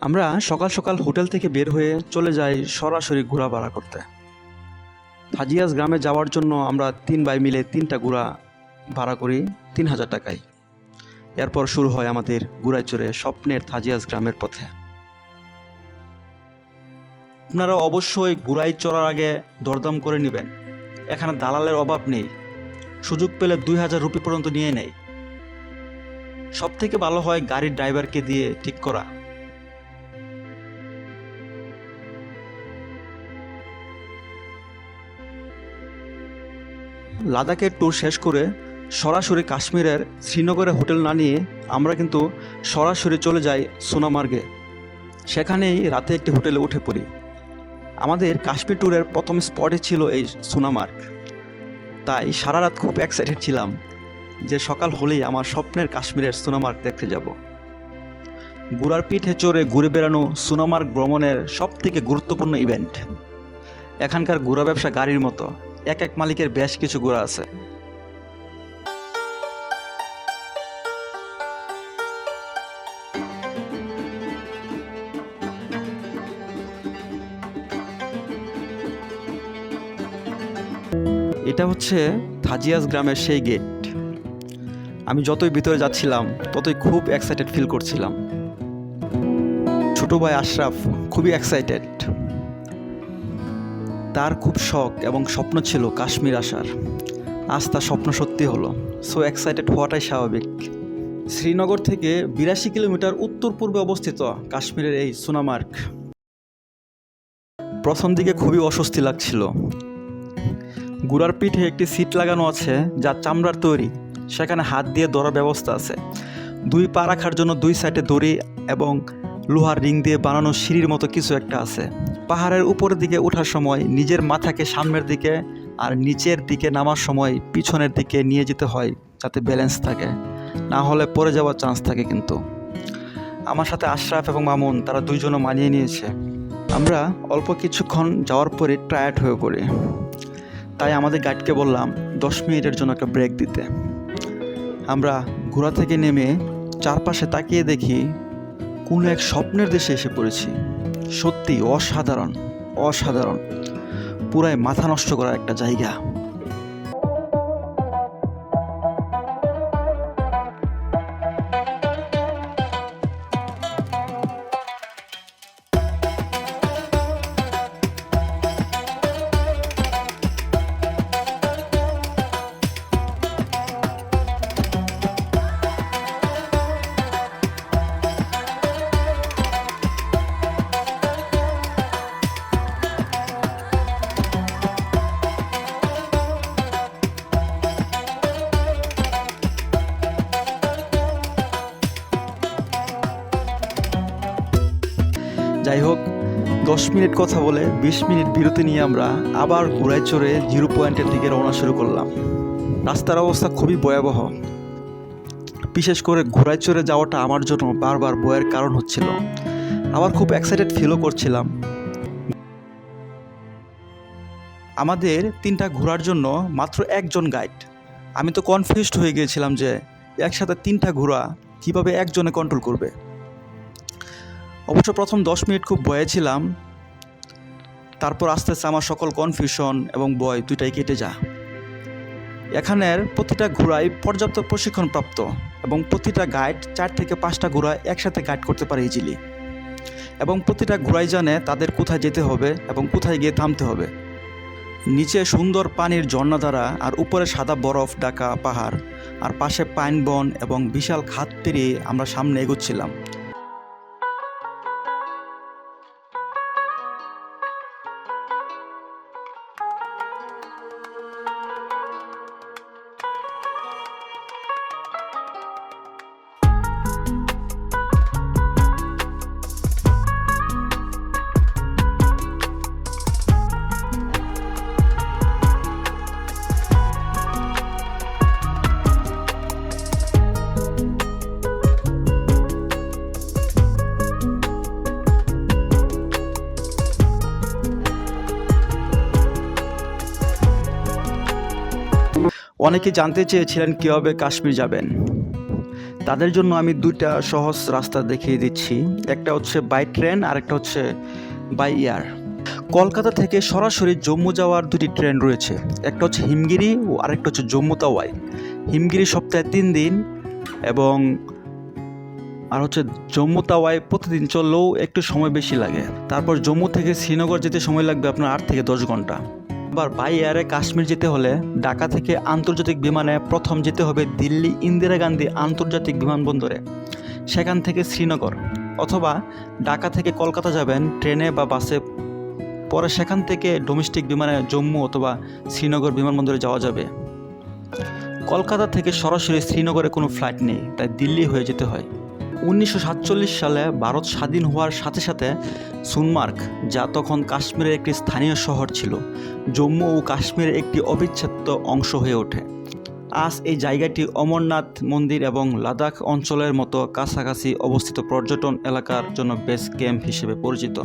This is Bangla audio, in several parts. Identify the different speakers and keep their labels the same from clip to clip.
Speaker 1: আমরা সকাল সকাল হোটেল থেকে বের হয়ে চলে যাই সরাসরি ঘোরা ভাড়া করতে। হাজিয়াস গ্রামে যাওয়ার জন্য আমরা তিন ভাই মিলে তিনটা ঘোড়া ভাড়া করি তিন হাজার টাকায়। এরপর শুরু হয় আমাদের ঘোড়ায় চড়ে স্বপ্নের থাজিয়াস গ্রামের পথে। আপনারা অবশ্যই ঘোড়ায় চড়ার আগে দরদাম করে নেবেন। এখানে দালালের অভাব নেই। সুযোগ পেলে দুই হাজার রুপি পর্যন্ত নিয়ে নেয় সব থেকে ভালো হয় গাড়ির ড্রাইভারকে দিয়ে ঠিক করা। লাদাখের ট্যুর শেষ করে সরাসরি কাশ্মীরের শ্রীনগরে হোটেল না নিয়ে আমরা কিন্তু সরাসরি চলে যাই সোনামার্গে। সেখানেই রাতে একটি হোটেলে উঠে পড়ি। আমাদের কাশ্মীর ট্যুরের প্রথম স্পটে ছিল এই সোনামার্গ। তাই সারা রাত খুব এক্সাইটেড ছিলাম যে সকাল হলেই আমার স্বপ্নের কাশ্মীরের সোনামার্গ দেখতে যাব। ঘোড়ার পিঠে চড়ে ঘুরে বেড়ানো সোনামার্গ ভ্রমণের সব থেকে গুরুত্বপূর্ণ ইভেন্ট এখানকার ঘোড়া ব্যবসা গাড়ির মতো। এক এক মালিকের বেশ কিছু ঘোড়া আছে। এটা হচ্ছে থাজিয়াস গ্রামের সেই গেট। আমি যতই ভিতরে যাচ্ছিলাম, ততই খুব এক্সাইটেড ফিল করছিলাম। ছোট ভাই আশরাফ খুবই এক্সাইটেড তার খুব শখ এবং স্বপ্ন ছিল কাশ্মীর আসার। আজ তার স্বপ্ন সত্যি হলো। সো এক্সাইটেড হওয়াটাই স্বাভাবিক। শ্রীনগর থেকে বিরাশি কিলোমিটার উত্তর পূর্বে অবস্থিত কাশ্মীরের এই সোনামার্গ। প্রথম দিকে খুবই অস্বস্তি লাগছিল। গুড়ার পিঠে একটি সিট লাগানো আছে যা চামড়ার তৈরি। সেখানে হাত দিয়ে ধরার ব্যবস্থা আছে। দুই পা রাখার জন্য দুই সাইডে দড়ি এবং লোহার রিং দিয়ে বানানো সিঁড়ির মতো কিছু একটা আছে। পাহাড়ের উপরের দিকে ওঠার সময় নিজের মাথাকে সামনের দিকে আর নিচের দিকে নামার সময় পিছনের দিকে নিয়ে যেতে হয় যাতে ব্যালেন্স থাকে। না হলে পড়ে যাওয়ার চান্স থাকে কিন্তু। আমার সাথে আশরাফ এবং মামুন তারা দুইজনও মানিয়ে নিয়েছে। আমরা অল্প কিছুক্ষণ যাওয়ার পরে টায়ার্ড হয়ে পড়ি। তাই আমাদের গাইডকে বললাম, দশ মিনিটের জন্য একটা ব্রেক দিতে। আমরা ঘোড়া থেকে নেমে চারপাশে তাকিয়ে দেখি কোনো এক স্বপ্নের দেশে এসে পড়েছি। সত্যি অসাধারণ অসাধারণ। পুরাই মাথা নষ্ট করার একটা জায়গা। যাই হোক, দশ মিনিট কথা বলে বিশ মিনিট বিরতি নিয়ে আমরা আবার ঘোড়ায় চড়ে জিরো পয়েন্টের দিকে রওনা শুরু করলাম। রাস্তার অবস্থা খুবই ভয়াবহ। বিশেষ করে ঘোড়ায় চড়ে যাওয়াটা আমার জন্য বারবার বয়ের কারণ হচ্ছিল। আবার খুব এক্সাইটেড ফিলও করছিলাম। আমাদের তিনটা ঘোরার জন্য মাত্র একজন গাইড আমি তো কনফিউজড হয়ে গিয়েছিলাম যে একসাথে তিনটা ঘোড়া কীভাবে একজনে কন্ট্রোল করবে। অবশ্য প্রথম দশ মিনিট খুব ভয়ে ছিলাম। তারপর আস্তে আস্তে আমার সকল কনফিউশন এবং ভয় দুইটাই কেটে যা এখানের প্রতিটা ঘোড়াই পর্যাপ্ত প্রশিক্ষণপ্রাপ্ত এবং প্রতিটা গাইড চার থেকে পাঁচটা ঘোড়া একসাথে গাইড করতে পারে ইজিলি এবং প্রতিটা ঘোড়াই জানে তাদের কোথায় যেতে হবে এবং কোথায় গিয়ে থামতে হবে। নিচে সুন্দর পানির ঝর্ণাধারা আর উপরে সাদা বরফ ডাকা পাহাড় আর পাশে পাইন বন এবং বিশাল খাত পেরিয়ে আমরা সামনে এগোচ্ছিলাম। অনেকে জানতে চেয়েছিলেন কীভাবে কাশ্মীর যাবেন। তাদের জন্য আমি দুইটা সহজ রাস্তা দেখিয়ে দিচ্ছি। একটা হচ্ছে বাই ট্রেন আর একটা হচ্ছে বাই এয়ার কলকাতা থেকে সরাসরি জম্মু যাওয়ার দুটি ট্রেন রয়েছে। একটা হচ্ছে হিমগিরি ও আরেকটা হচ্ছে জম্মু তাওয়াই। হিমগিরি সপ্তাহে তিন দিন এবং আর হচ্ছে জম্মু তাওয়াই প্রতিদিন চললেও একটু সময় বেশি লাগে। তারপর জম্মু থেকে শ্রীনগর যেতে সময় লাগবে আপনার আট থেকে দশ ঘণ্টা। আবার বাই এয়ারে কাশ্মীর যেতে হলে ঢাকা থেকে আন্তর্জাতিক বিমানে প্রথম যেতে হবে দিল্লি ইন্দিরা গান্ধী আন্তর্জাতিক বিমানবন্দরে, সেখান থেকে শ্রীনগর অথবা ঢাকা থেকে কলকাতা যাবেন ট্রেনে বা বাসে। পরে সেখান থেকে ডোমেস্টিক বিমানে জম্মু অথবা শ্রীনগর বিমানবন্দরে যাওয়া যাবে। কলকাতা থেকে সরাসরি শ্রীনগরে কোনো ফ্লাইট নেই, তাই দিল্লি হয়ে যেতে হয়। উনিশশো সাতচল্লিশ সালে ভারত স্বাধীন হওয়ার সাথে সাথে সুনমার্গ, যা তখন কাশ্মীরের একটি স্থানীয় শহর ছিল, জম্মু ও কাশ্মীরের একটি অবিচ্ছেদ্য অংশ হয়ে ওঠে। আজ এই জায়গাটি অমরনাথ মন্দির এবং লাদাখ অঞ্চলের মতো কাছাকাছি অবস্থিত পর্যটন এলাকার জন্য বেস ক্যাম্প হিসেবে পরিচিত।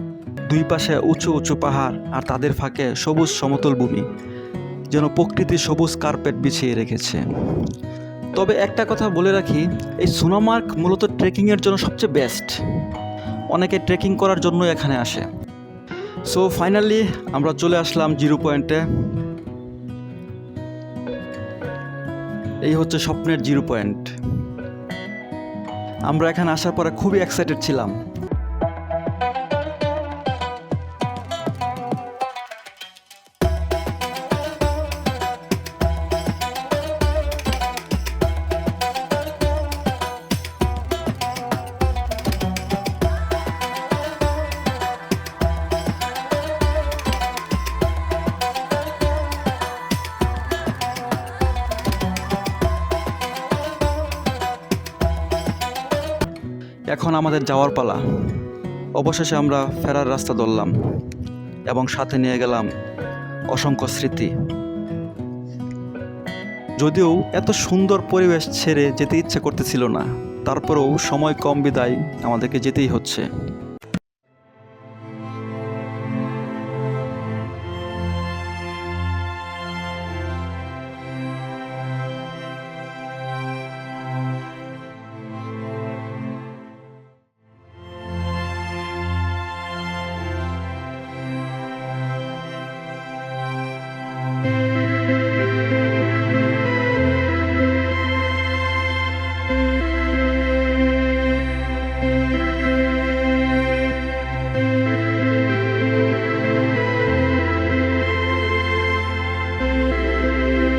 Speaker 1: দুই পাশে উঁচু উঁচু পাহাড় আর তাদের ফাঁকে সবুজ সমতল ভূমি, যেন প্রকৃতি সবুজ কার্পেট বিছিয়ে রেখেছে। তবে একটা কথা বলে রাখি, এই সোনামার্ক মূলত ট্রেকিংয়ের জন্য সবচেয়ে বেস্ট। অনেকে ট্রেকিং করার জন্য এখানে আসে। সো, ফাইনালি আমরা চলে আসলাম জিরো পয়েন্টে। এই হচ্ছে স্বপ্নের জিরো পয়েন্ট। আমরা এখানে আসার পরে খুবই এক্সাইটেড ছিলাম। এখন আমাদের যাওয়ার পালা। অবশেষে আমরা ফেরার রাস্তা ধরলাম এবং সাথে নিয়ে গেলাম অসংখ্য স্মৃতি। যদিও এত সুন্দর পরিবেশ ছেড়ে যেতে ইচ্ছে করতেছিল না, তারপরেও সময় কম বিদায় আমাদেরকে যেতেই হচ্ছে।